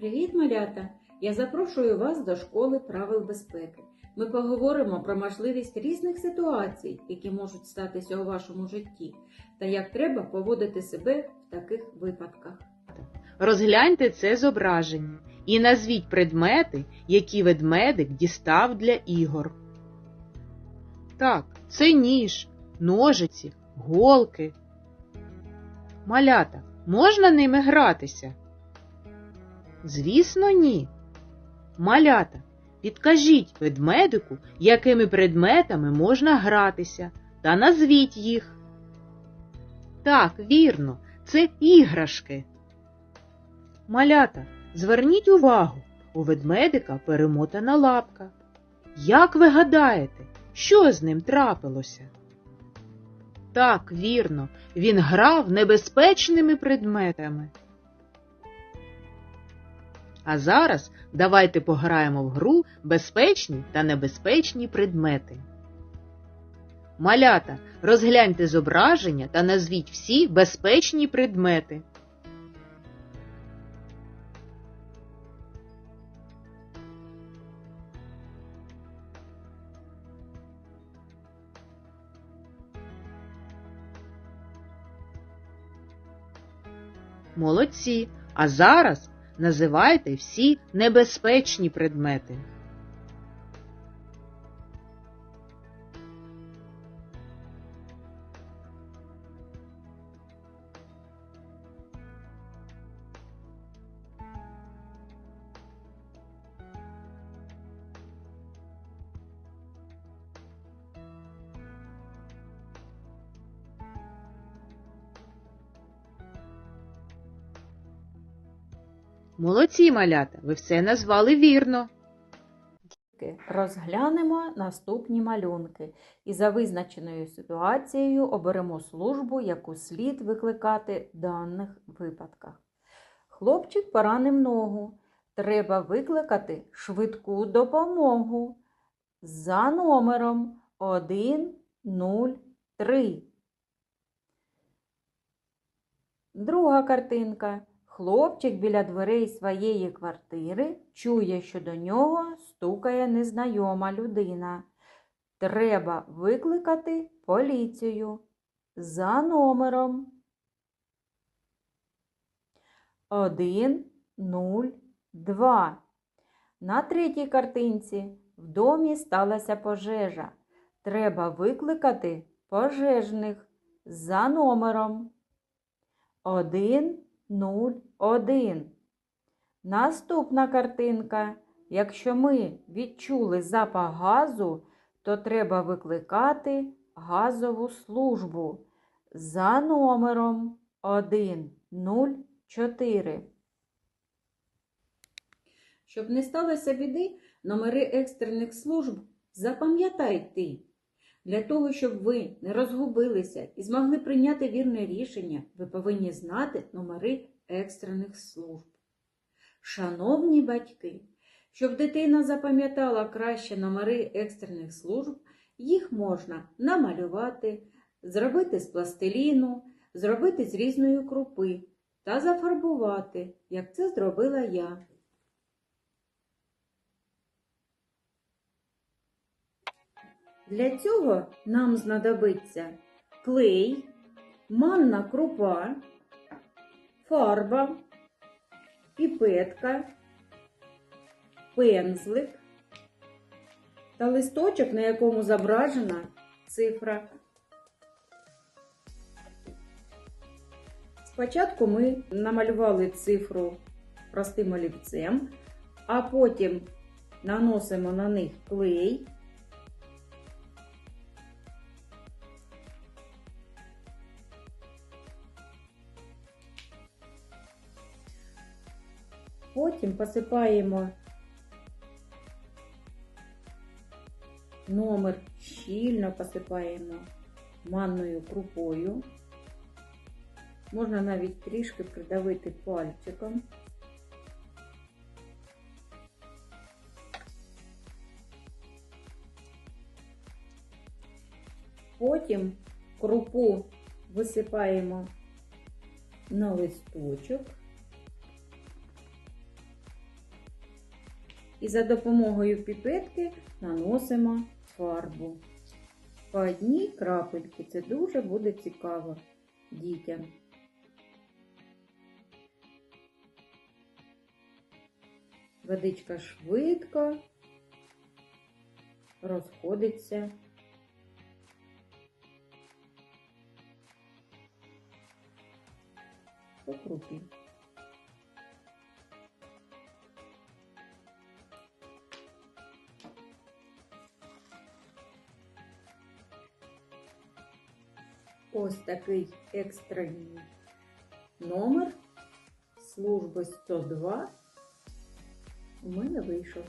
Привіт, малята! Я запрошую вас до школи правил безпеки. Ми поговоримо про можливість різних ситуацій, які можуть статися у вашому житті, та як треба поводити себе в таких випадках. Розгляньте це зображення і назвіть предмети, які ведмедик дістав для ігор. Так, це ніж, ножиці, голки. Малята, можна ними гратися? Звісно, ні. Малята, підкажіть ведмедику, якими предметами можна гратися, та назвіть їх. Так, вірно, це іграшки. Малята, зверніть увагу, у ведмедика перемотана лапка. Як ви гадаєте, що з ним трапилося? Так, вірно, він грав небезпечними предметами. А зараз давайте пограємо в гру безпечні та небезпечні предмети. Малята, розгляньте зображення та назвіть всі безпечні предмети. Молодці. А зараз називайте всі небезпечні предмети. Молодці, малята, ви все назвали вірно. Розглянемо наступні малюнки і за визначеною ситуацією оберемо службу, яку слід викликати в даних випадках. Хлопчик поранив ногу. Треба викликати швидку допомогу за номером 103. Друга картинка. Хлопчик біля дверей своєї квартири чує, що до нього стукає незнайома людина. Треба викликати поліцію за номером 102. На третій картинці в домі сталася пожежа. Треба викликати пожежних за номером 101. Наступна картинка. Якщо ми відчули запах газу, то треба викликати газову службу за номером 104. Щоб не сталося біди, номери екстрених служб запам'ятайте. Для того, щоб ви не розгубилися і змогли прийняти вірне рішення, ви повинні знати номери екстрених служб. Шановні батьки, щоб дитина запам'ятала краще номери екстрених служб, їх можна намалювати, зробити з пластиліну, зробити з різної крупи та зафарбувати, як це зробила я. Для цього нам знадобиться клей, манна крупа, фарба, піпетка, пензлик та листочок, на якому зображена цифра. Спочатку ми намалювали цифру простим олівцем, а потім наносимо на них клей. Потім посипаємо номер щільно посипаємо манною крупою. Можна навіть трішки придавити пальчиком. Потім крупу висипаємо на листочок. І за допомогою піпетки наносимо фарбу. По одній крапельці це дуже буде цікаво дітям. Водичка швидко розходиться. По крупі. Ось такий екстрений номер служби 102 у мене вийшов.